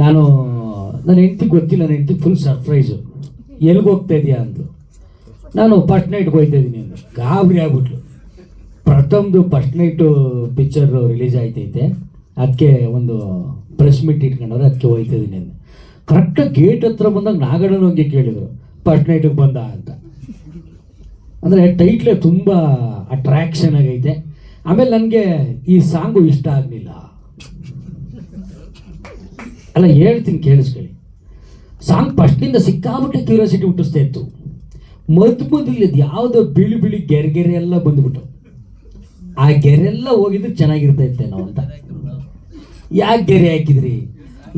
ನಾನು, ನನ್ನ ಹೆಂಡತಿ ಗೊತ್ತಿಲ್ಲ, ನನ್ನ ಹೆಂಡತಿ ಫುಲ್ ಸರ್ಪ್ರೈಸು ಎಲ್ಲಿಗೆ ಹೋಗ್ತಾ ಇದೆಯಾ ಅಂದು ನಾನು ಫಸ್ಟ್ ನೈಟ್ಗೆ ಹೋಗ್ತಾ ಇದ್ದೀನಿ ಅಂದರು ಗಾಬರಿ ಆಗ್ಬಿಟ್ಲು. ಪ್ರಥಮದು ಫಸ್ಟ್ ನೈಟು ಪಿಕ್ಚರ್ ರಿಲೀಸ್ ಆಯ್ತೈತೆ. ಅದಕ್ಕೆ ಒಂದು ಪ್ರೆಸ್ ಮೀಟ್ ಇಟ್ಕೊಂಡವ್ರೆ ಅದಕ್ಕೆ ಹೋಗ್ತಾ ಇದ್ದೀನಿ ಅಂದರು ಕರೆಕ್ಟಾಗಿ ಗೇಟ್ ಹತ್ರ ಬಂದಾಗ ನಾಗಣ್ಣನ ಹೋಗಿ ಕೇಳಿದರು. ಫಸ್ಟ್ ನೈಟಿಗೆ ಬಂದ ಅಂತ. ಅಂದರೆ ಟೈಟ್ಲೇ ತುಂಬ ಅಟ್ರ್ಯಾಕ್ಷನ್ ಆಗೈತೆ. ಆಮೇಲೆ ನನಗೆ ಈ ಸಾಂಗು ಇಷ್ಟ ಆಗಲಿಲ್ಲ. ಅಲ್ಲ, ಹೇಳ್ತೀನಿ ಕೇಳಿಸ್ಕೊಳ್ಳಿ. ಸಾಂಗ್ ಫಸ್ಟಿಂದ ಸಿಕ್ಕಾಬಿಟ್ಟೆ ಕ್ಯೂರಿಯಾಸಿಟಿ ಹುಟ್ಟಿಸ್ತಾ ಇತ್ತು. ಮದ್ದು ಮೊದಲು ಯಾವುದೋ ಬಿಳಿ ಬಿಳಿ ಗೆರೆ ಗೆರೆ ಎಲ್ಲ ಬಂದ್ಬಿಟ್ಟು. ಆ ಗೆರೆ ಎಲ್ಲ ಹೋಗಿದ್ರೆ ಚೆನ್ನಾಗಿರ್ತಾ ನಾವು ಅಂತ. ಯಾಕೆ ಗೆರೆ ಹಾಕಿದ್ರಿ?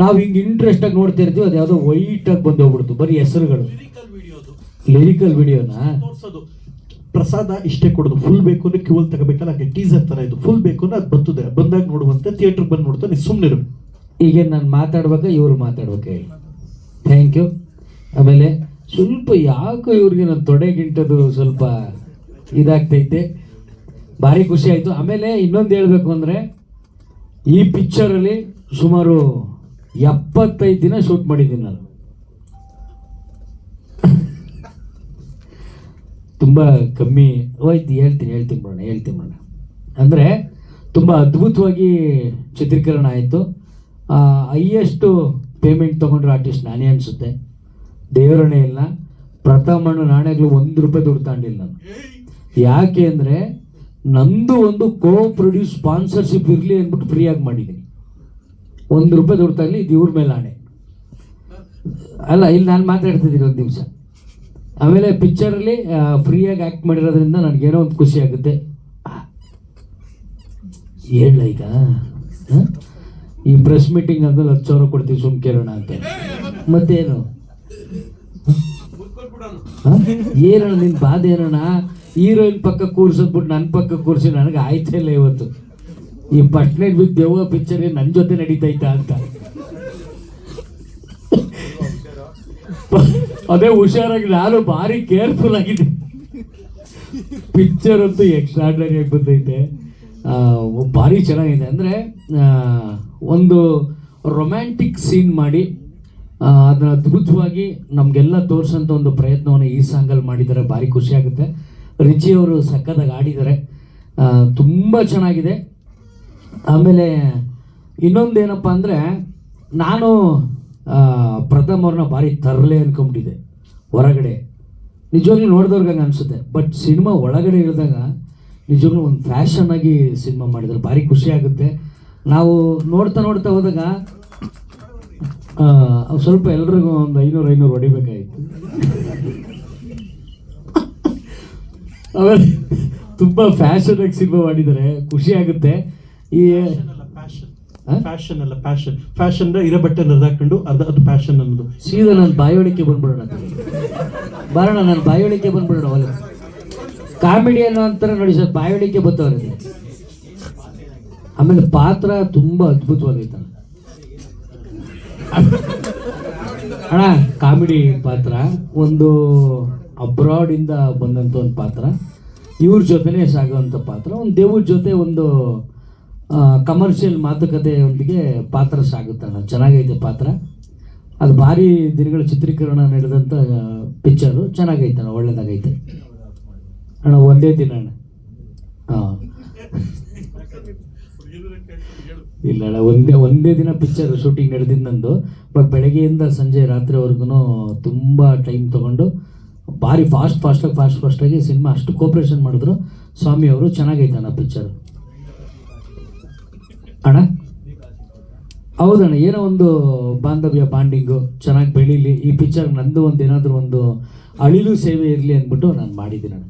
ನಾವು ಹಿಂಗೆ ಇಂಟ್ರೆಸ್ಟಾಗಿ ನೋಡ್ತಾ ಇರ್ತೀವಿ, ಅದು ಯಾವುದೋ ವೈಟ್ ಆಗಿ ಬಂದು ಹೋಗ್ಬಿಡ್ತು, ಬರೀ ಹೆಸರುಗಳು. ಲಿರಿಕಲ್ ವಿಡಿಯೋನ ಪ್ರಸಾದ ಇಷ್ಟೇ ಕೊಡೋದು ಫುಲ್ ಬೇಕು ಅಂದ್ರೆ ಕ್ಯೂಲ್ ತಗೋಬೇಕಲ್ಲ ಟೀಸರ್ ತರ ಇದು ಫುಲ್ ಬೇಕು ಅಂದ್ರೆ ಅದು ಬರ್ತದೆ. ಬಂದಾಗ ನೋಡುವಂತೆ ಥಿಯೇಟರ್ ಬಂದು ನೋಡ್ತಾ ನೀವು ಸುಮ್ಮನಿರು ಈಗ ನಾನು ಮಾತಾಡ್ಬೇಕಾ ಇವ್ರು ಮಾತಾಡ್ಬೇಕು ಹೇಳಿ ಥ್ಯಾಂಕ್ ಯು ಆಮೇಲೆ ಸ್ವಲ್ಪ ಯಾಕೋ ಇವ್ರಿಗೆ ನನ್ನ ತೊಡೆಗಿಂಟದು ಸ್ವಲ್ಪ ಇದಾಗ್ತೈತೆ. ಭಾರಿ ಖುಷಿ ಆಯಿತು. ಆಮೇಲೆ ಇನ್ನೊಂದು ಹೇಳಬೇಕು ಅಂದರೆ ಈ ಪಿಕ್ಚರಲ್ಲಿ ಸುಮಾರು ಎಪ್ಪತ್ತೈದು ದಿನ ಶೂಟ್ ಮಾಡಿದ್ದೀನಿ ನಾನು. ತುಂಬ ಕಮ್ಮಿ ಹೋಯ್ತು ಹೇಳ್ತೀನಿ ಹೇಳ್ತೀನಿ ಬಿಡೋಣ ಹೇಳ್ತೀನಿ ಬಿಡೋಣ. ಅಂದರೆ ತುಂಬ ಅದ್ಭುತವಾಗಿ ಚಿತ್ರೀಕರಣ ಆಯಿತು. ಹೈಯೆಸ್ಟು ಪೇಮೆಂಟ್ ತೊಗೊಂಡ್ರೆ ಆರ್ಟಿಸ್ಟ್ ನಾನೇ ಅನಿಸುತ್ತೆ. ದೇವರಣೆ ಇಲ್ಲ. ಪ್ರಥಮಣ್ಣು ನಾಣ್ಯಗಳು ಒಂದು ರೂಪಾಯಿ ದುಡ್ಡು ತಗೊಂಡಿಲ್ಲ ನಾನು. ಯಾಕೆ ಅಂದರೆ ನಂದು ಒಂದು ಕೋ ಪ್ರೊಡ್ಯೂಸ್ ಸ್ಪಾನ್ಸರ್ಶಿಪ್ ಇರಲಿ ಅಂದ್ಬಿಟ್ಟು ಫ್ರೀಯಾಗಿ ಮಾಡಿದ್ದೀನಿ. ಒಂದು ರೂಪಾಯಿ ದುಡ್ಡು ತಾಗಲಿ ಇದು ಇವ್ರ ಮೇಲೆ ಆಣೆ. ಅಲ್ಲ, ಇಲ್ಲಿ ನಾನು ಮಾತಾಡ್ತಿದ್ದೀನಿ ಒಂದು ನಿಮಿಷ. ಆಮೇಲೆ ಪಿಕ್ಚರಲ್ಲಿ ಫ್ರೀಯಾಗಿ ಆ್ಯಕ್ಟ್ ಮಾಡಿರೋದ್ರಿಂದ ನನಗೇನೋ ಒಂದು ಖುಷಿ ಆಗುತ್ತೆ. ಹೇಳ ಈಗ? ಈ ಪ್ರೆಸ್ ಮೀಟಿಂಗ್ ಅಂದ್ರೆ ಹತ್ತು ಸಾವಿರ ಕೊಡ್ತೀವಿ ಸುಮ್ ಕೇಳೋಣ ಅಂತ. ಮತ್ತೇನು? ಏನೋ ಏನಣ್ಣ ನಿನ್ ಬಾಧೆ ಏನಣ್ಣ? ಹೀರೋಯಿನ್ ಪಕ್ಕ ಕೂರ್ಸದ್ಬಿಟ್ಟು ನನ್ನ ಪಕ್ಕ ಕೂರ್ಸಿ ನನಗೆ ಆಯ್ತಾ ಇಲ್ಲ ಇವತ್ತು. ಈ ನೈಟ್ ವಿತ್ ದೆವ್ವ ಪಿಕ್ಚರ್ ನನ್ನ ಜೊತೆ ನಡೀತೈತಾ ಅಂತ. ಅದೇ ಹುಷಾರಾಗಿ ನಾನು ಭಾರಿ ಕೇರ್ಫುಲ್ ಆಗಿದೆ ಪಿಕ್ಚರ್ ಅಂತೂ ಎಕ್ಸ್ಟ್ರಾರ್ಡನರಿ ಆಗಿ ಬಂದೈತೆ. ಭಾರಿ ಚೆನ್ನಾಗಿದೆ. ಅಂದರೆ ಒಂದು ರೊಮ್ಯಾಂಟಿಕ್ ಸೀನ್ ಮಾಡಿ ಅದನ್ನ ಅದ್ಭುತವಾಗಿ ನಮಗೆಲ್ಲ ತೋರಿಸೋಂಥ ಒಂದು ಪ್ರಯತ್ನವನ್ನು ಈ ಸಾಂಗಲ್ಲಿ ಮಾಡಿದ್ದಾರೆ ಭಾರಿ ಖುಷಿಯಾಗುತ್ತೆ ರಿಚಿ ಅವರು ಸಕ್ಕತ್ತಾಗಿ ಆಡಿದ್ದಾರೆ ತುಂಬ ಚೆನ್ನಾಗಿದೆ. ಆಮೇಲೆ ಇನ್ನೊಂದೇನಪ್ಪ ಅಂದರೆ, ನಾನು ಪ್ರಥಮ ಪ್ರಥಮ್ ಅವ್ರನ್ನ ಭಾರಿ ತರಲೆ ಅಂದ್ಕೊಂಬಿಟ್ಟಿದ್ದೆ ಹೊರಗಡೆ. ನಿಜವಾಗ್ಲೂ ನೋಡಿದವ್ರಿಗೆ ಹಂಗೆ ಅನಿಸುತ್ತೆ. ಬಟ್ ಸಿನಿಮಾ ಒಳಗಡೆ ಇಳಿದಾಗ ನಿಜವಾಗ್ಲೂ ಒಂದು ಫ್ಯಾಷನ್ ಆಗಿ ಸಿನಿಮಾ ಮಾಡಿದ್ರು ಭಾರಿ ಖುಷಿ ಆಗುತ್ತೆ. ನಾವು ನೋಡ್ತಾ ನೋಡ್ತಾ ಹೋದಾಗ ಸ್ವಲ್ಪ ಎಲ್ರಿಗೂ ಒಂದು ಐನೂರು ಐನೂರು ಹೊಡಿಬೇಕಾಗಿತ್ತು ಆಮೇಲೆ ತುಂಬ ಫ್ಯಾಷನ್ ಆಗಿ ಸಿನಿಮಾ ಮಾಡಿದ್ದಾರೆ ಖುಷಿ ಆಗುತ್ತೆ. ಈ? ಫ್ಯಾಷನ್ ಅಲ್ಲ ಫ್ಯಾಷನ್ ಫ್ಯಾಷನ್ ಇರೋ ಬಟ್ಟೆ ಹಾಕೊಂಡು ಅರ್ಧ ಅದು ಫ್ಯಾಷನ್ ಅನ್ನೋದು. ಸೀದಾ ನಾನು ಬಾಯೋಳಿಕೆ ಬಂದ್ಬಿಡೋಣ. ಬರೋಣ ನಾನು ಬಾಯೋಳಿಕೆ ಬಂದ್ಬಿಡೋಣ ಕಾಮಿಡಿ ಅನ್ನೋ ಅಂತರ ನೋಡಿ ಸರ್ ಬಾಯೋಳಿಕೆ ಬರ್ತವ್ರಿಗೆ ಆಮೇಲೆ ಪಾತ್ರ ತುಂಬಾ ಅದ್ಭುತವಾಗಿತ್ತು. ಅಣ್ಣ, ಕಾಮಿಡಿ ಪಾತ್ರ, ಒಂದು ಅಬ್ರಾಡ್ ಇಂದ ಬಂದಂತ ಒಂದು ಪಾತ್ರ, ಇವ್ರ ಜೊತೆನೇ ಸಾಗುವಂಥ ಪಾತ್ರ, ಒಂದು ದೇವ್ರ ಜೊತೆ ಒಂದು ಕಮರ್ಷಿಯಲ್ ಮಾತುಕತೆಯೊಂದಿಗೆ ಪಾತ್ರ ಸಾಗುತ್ತಣ್ಣ ಚೆನ್ನಾಗೈತೆ ಪಾತ್ರ. ಅದು ಭಾರಿ ದಿನಗಳ ಚಿತ್ರೀಕರಣ ನಡೆದಂಥ ಪಿಕ್ಚರು ಚೆನ್ನಾಗೈತೆ ಅಣ್ಣ, ಒಳ್ಳೇದಾಗೈತೆ. ಅಣ್ಣ, ಒಂದೇ ದಿನ ಅಣ್ಣ. ಹಾಂ. ಇಲ್ಲ ಅಣ್ಣ, ಒಂದೇ ಒಂದೇ ದಿನ ಪಿಕ್ಚರ್ ಶೂಟಿಂಗ್ ನಡೆದಿದ್ದು ನಂದು. ಬಟ್ ಬೆಳಗ್ಗೆಯಿಂದ ಸಂಜೆ ರಾತ್ರಿವರೆಗೂ ತುಂಬ ಟೈಮ್ ತೊಗೊಂಡು ಭಾರಿ ಫಾಸ್ಟ್ ಫಾಸ್ಟಾಗಿ ಫಾಸ್ಟ್ ಫಾಸ್ಟಾಗಿ ಸಿನಿಮಾ ಅಷ್ಟು ಕೋಪ್ರೇಷನ್ ಮಾಡಿದ್ರು. ಸ್ವಾಮಿ ಅವರು ಚೆನ್ನಾಗೈತೆ ಅಣ್ಣ ಪಿಕ್ಚರ್ ಅಣ್ಣ? ಹೌದಣ್ಣ, ಏನೋ ಒಂದು ಬಾಂಧವ್ಯ, ಬಾಂಡಿಂಗು, ಚೆನ್ನಾಗಿ ಬೆಳೀಲಿ. ಈ ಪಿಕ್ಚರ್ ನಂದು ಒಂದು ಏನಾದರೂ ಒಂದು ಅಳಿಲು ಸೇವೆ ಇರಲಿ ಅಂದ್ಬಿಟ್ಟು ನಾನು ಮಾಡಿದ್ದೀನಿ ಅಣ್ಣ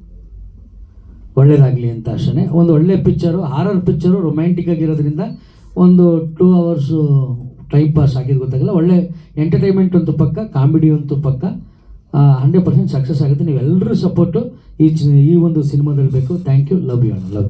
ಒಳ್ಳೇದಾಗಲಿ ಅಂತ ಅಷ್ಟೇ ಒಂದು ಒಳ್ಳೆ ಪಿಕ್ಚರು ಹಾರರ್ ಪಿಕ್ಚರು ರೊಮ್ಯಾಂಟಿಕ್ ಆಗಿರೋದ್ರಿಂದ ಒಂದು ಟೂ ಅವರ್ಸು ಟೈಮ್ ಪಾಸ್ ಆಗಿದ್ದು ಗೊತ್ತಾಗಲ್ಲ. ಒಳ್ಳೆ ಎಂಟರ್ಟೈನ್ಮೆಂಟ್ ಅಂತೂ ಪಕ್ಕ ಕಾಮಿಡಿ ಅಂತೂ ಪಕ್ಕ. ಹಂಡ್ರೆಡ್ ಪರ್ಸೆಂಟ್ ಸಕ್ಸಸ್ ಆಗುತ್ತೆ. ನೀವೆಲ್ಲರೂ ಸಪೋರ್ಟು ಈ ಈ ಒಂದು ಸಿನಿಮಾದಲ್ಲಿ ಬೇಕು ಥ್ಯಾಂಕ್ ಯು ಲವ್ ಯು ಅಣ್ಣ ಲವ್